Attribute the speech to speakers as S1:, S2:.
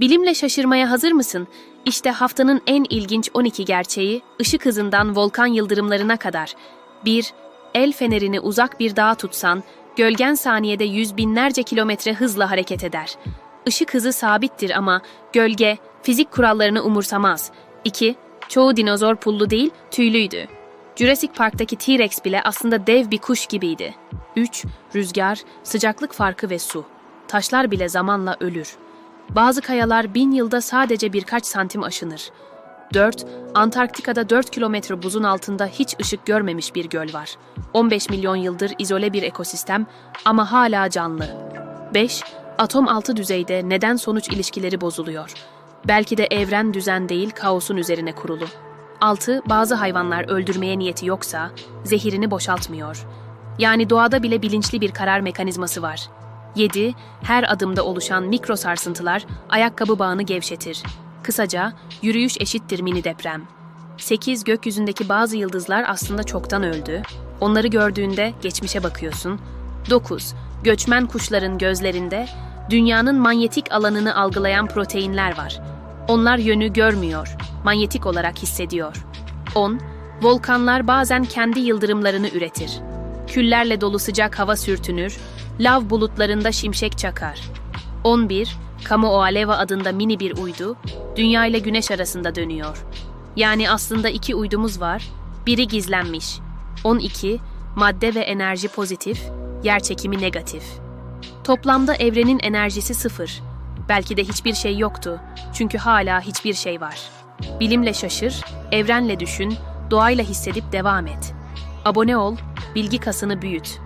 S1: Bilimle şaşırmaya hazır mısın? İşte haftanın en ilginç 12 gerçeği, ışık hızından volkan yıldırımlarına kadar. 1. El fenerini uzak bir dağa tutsan, gölgen saniyede yüz binlerce kilometre hızla hareket eder. Işık hızı sabittir ama gölge, fizik kurallarını umursamaz. 2. Çoğu dinozor pullu değil, tüylüydü. Jurassic Park'taki T-Rex bile aslında dev bir kuş gibiydi. 3. Rüzgar, sıcaklık farkı ve su. Taşlar bile zamanla ölür. Bazı kayalar bin yılda sadece birkaç santim aşınır. 4. Antarktika'da 4 kilometre buzun altında hiç ışık görmemiş bir göl var. 15 milyon yıldır izole bir ekosistem ama hala canlı. 5. Atom altı düzeyde neden sonuç ilişkileri bozuluyor? Belki de evren düzen değil kaosun üzerine kurulu. 6. Bazı hayvanlar öldürmeye niyeti yoksa zehirini boşaltmıyor. Yani doğada bile bilinçli bir karar mekanizması var. 7. Her adımda oluşan mikro sarsıntılar ayakkabı bağını gevşetir. Kısaca yürüyüş eşittir mini deprem. 8. Gökyüzündeki bazı yıldızlar aslında çoktan öldü. Onları gördüğünde geçmişe bakıyorsun. 9. Göçmen kuşların gözlerinde dünyanın manyetik alanını algılayan proteinler var. Onlar yönü görmüyor, manyetik olarak hissediyor. 10. Volkanlar bazen kendi yıldırımlarını üretir. Küllerle dolu sıcak hava sürtünür, lav bulutlarında şimşek çakar. 11. Kamo Oaleva adında mini bir uydu, Dünya ile Güneş arasında dönüyor. Yani aslında iki uydumuz var, biri gizlenmiş. 12. Madde ve enerji pozitif, yer çekimi negatif. Toplamda evrenin enerjisi sıfır. Belki de hiçbir şey yoktu. Çünkü hala hiçbir şey var. Bilimle şaşır, evrenle düşün, doğayla hissedip devam et. Abone ol, bilgi kasını büyüt.